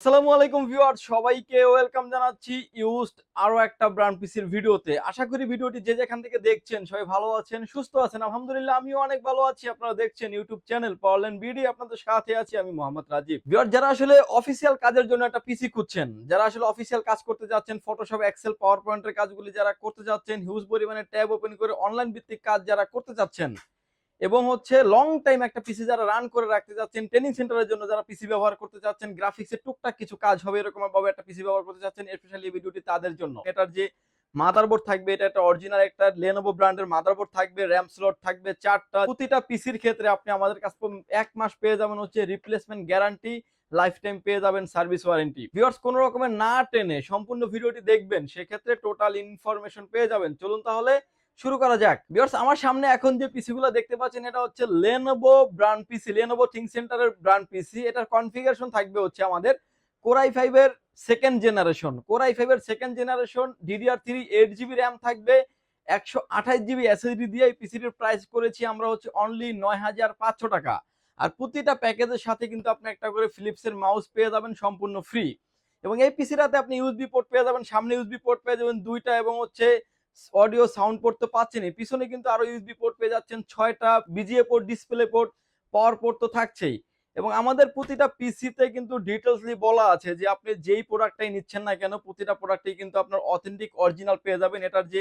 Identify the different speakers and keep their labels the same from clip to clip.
Speaker 1: আসসালামু আলাইকুম ভিউয়ার্স সবাইকে ওয়েলকাম জানাচ্ছি ইউজড একটা ব্র্যান্ড পিসির ভিডিওতে। আশা করি ভিডিওটি যে যেখান থেকে দেখছেন সবাই ভালো আছেন, সুস্থ আছেন। আলহামদুলিল্লাহ, আমিও অনেক ভালো আছি। আপনারা দেখছেন ইউটিউব চ্যানেল পাওয়ারল্যান্ড বিডি আপনাদের সাথে আছি আমি মোহাম্মদ রাজীব। ভিউয়ার, যারা আসলে অফিসিয়াল কাজের জন্য একটা পিসি খুঁজছেন, যারা আসলে অফিসিয়াল কাজ করতে যাচ্ছেন ফটোশপ এক্সেল পাওয়ার পয়েন্টের কাজগুলি যারা করতে যাচ্ছেন হিউজ পরিমাণে ট্যাব ওপেন করে অনলাইন ভিত্তিক কাজ যারা করতে যাচ্ছেন এবং হচ্ছে লং টাইম একটা পিসি যারা রান করে রাখতে যাচ্ছেন ট্রেনিং সেন্টারের জন্য যারা পিসি ব্যবহার করতে যাচ্ছেন গ্রাফিক্সের টুকটাক কিছু কাজ হবে এরকম ভাবে একটা পিসি ব্যবহার করতে যাচ্ছেন স্পেশালি এই ভিডিওটি তাদের জন্য। এটার যে মাদারবোর্ড থাকবে, এটা একটা অরিজিনাল একটা লেনোভো ব্র্যান্ডের মাদারবোর্ড থাকবে র্যাম স্লট থাকবে, চারটা, প্রতিটা পিসির ক্ষেত্রে আপনি আমাদের কাছ এক মাস পেয়ে যাবেন হচ্ছে রিপ্লেসমেন্ট গ্যারান্টি লাইফ টাইম পেয়ে যাবেন সার্ভিস ওয়ারেন্টি ভিউয়ার্স কোনো রকমের না টেনে সম্পূর্ণ ভিডিওটি দেখবেন, সেক্ষেত্রে টোটাল ইনফরমেশন পেয়ে যাবেন। চলুন তাহলে শুরু করা যাক। ভিউয়ার্স আমার সামনে এখন যে পিসি গুলো দেখতে পাচ্ছেন, এটা হচ্ছে Lenovo brand PC Lenovo Think সেন্টারের ব্র্যান্ড পিসি এটার কনফিগারেশন থাকবে হচ্ছে আমাদের কোরাই ফাইভের সেকেন্ড জেনারেশন কোরাই ফাইভের second generation DDR three eight GB RAM থাকবে, একশো আঠাশ জিবি এসএসডি দিয়ে এই পিসিটির প্রাইস করেছি আমরা হচ্ছে অনলি নয় হাজার পাঁচশো টাকা। আর প্রতিটা প্যাকেজের সাথে কিন্তু আপনি একটা করে ফিলিপসের মাউস পেয়ে যাবেন সম্পূর্ণ ফ্রি এবং এই পিসিটাতে আপনি ইউএসবি পোর্ট পেয়ে যাবেন, সামনে ইউএসবি পোর্ট পেয়ে যাবেন দুইটা এবং হচ্ছে অডিও সাউন্ড পোর্ট তো পাচ্ছেনই। পিছনে কিন্তু আরও ইউএসবি পোর্ট পেয়ে যাচ্ছেন, ছয়টা VGA port display port power port তো থাকছেই। এবং আমাদের প্রতিটা পিসিতে কিন্তু ডিটেলসলি বলা আছে যে আপনি যেই প্রোডাক্টটাই নিচ্ছেন না কেন, প্রতিটা প্রোডাক্টেই কিন্তু আপনার অথেন্টিক অরিজিনাল পেয়ে যাবেন। এটার যে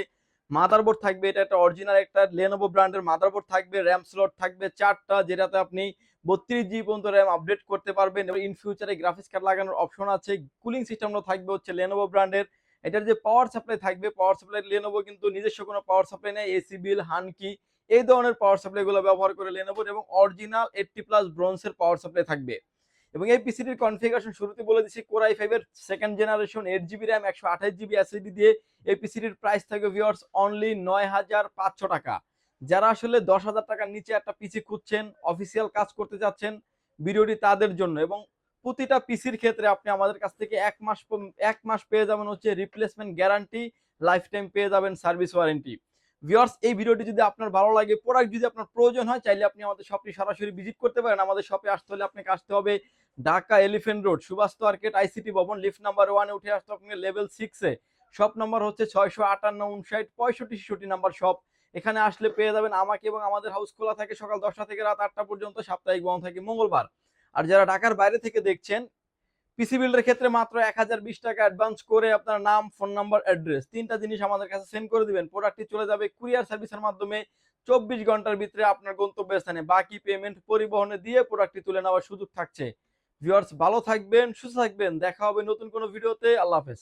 Speaker 1: মাদারবোর্ড থাকবে, এটা একটা অরিজিনাল একটা লেনোভো ব্র্যান্ডের মাদারবোর্ড থাকবে র্যাম স্লট থাকবে, চারটা, যেটাতে আপনি বত্রিশ জিবি পর্যন্ত র্যাম আপডেট করতে পারবেন। এবং ইন ফিউচারে গ্রাফিক্স কার্ড লাগানোর অপশন আছে। কুলিং সিস্টেমও থাকবে হচ্ছে লেনোভো ব্র্যান্ডের এটার যে পাওয়ার সাপ্লাই থাকবে পাওয়ার সাপ্লাই লেনোভো কিন্তু নিজস্ব কোনো পাওয়ার সাপ্লাই নেই এসি বিল হানকি এই ধরনের পাওয়ার সাপ্লাইগুলো ব্যবহার করে লেনোভো এবং অরিজিনাল এইটটি প্লাস ব্রোঞ্জের পাওয়ার সাপ্লাই থাকবে। এবং এই পিসিটির কনফিগারেশন শুরুতে বলে দিচ্ছি কোরাই ফাইভের second generation eight GB RAM একশো আঠাশ জিবি এসএসডি দিয়ে এই পিসিটির প্রাইস থাকবে ভিওর্স অনলি নয় হাজার পাঁচশো টাকা। যারা আসলে দশ হাজার টাকার নিচে একটা পিসি খুঁজছেন অফিসিয়াল কাজ করতে যাচ্ছেন ভিডিওটি তাদের জন্য। এবং প্রতিটা পিসির ক্ষেত্রে আপনি আমাদের কাছ থেকে এক মাস এক মাস পেয়ে যাবেন হচ্ছে রিপ্লেসমেন্ট গ্যারান্টি লাইফ টাইম পেয়ে যাবেন সার্ভিস ওয়ারেন্টি ভিওর্স এই ভিডিওটি যদি আপনার ভালো লাগে প্রোডাক্ট যদি আপনার প্রয়োজন হয়, চাইলে আপনি আমাদের শপটি সরাসরি ভিজিট করতে পারেন। আমাদের শপে আসতে হলে আপনাকে আসতে হবে Dhaka Elephant Road Subhash market ICT Bhaban lift number ওয়ানে উঠে আসতে আপনি লেভেল সিক্সে শপ নাম্বার হচ্ছে ছয়শো আটান্ন উনষাট, পঁয়ষট্টি ছেষট্টি নাম্বার শপ এখানে আসলে পেয়ে যাবেন আমাকে এবং আমাদের হাউস খোলা থাকে সকাল দশটা থেকে রাত আটটা পর্যন্ত, সাপ্তাহিক বন্ধ থাকে মঙ্গলবার। আর যারা ঢাকার বাইরে থেকে দেখছেন পিসি বিল্ডের ক্ষেত্রে মাত্র এক হাজার বিশ টাকা অ্যাডভান্স করে আপনার নাম ফোন নাম্বার অ্যাড্রেস তিনটা জিনিস আমাদের কাছে সেন্ড করে দিবেন। প্রোডাক্টটি চলে যাবে কুরিয়ার সার্ভিসের মাধ্যমে চব্বিশ ঘণ্টার ভিতরে আপনার গন্তব্যস্থানে। বাকি পেমেন্ট পরিবহনে দিয়ে প্রোডাক্টটি তুলে নেওয়ার সুযোগ থাকছে। ভিউয়ার্স ভালো থাকবেন, সুস্থ থাকবেন। দেখা হবে নতুন কোনো ভিডিওতে আল্লাহ হাফেজ।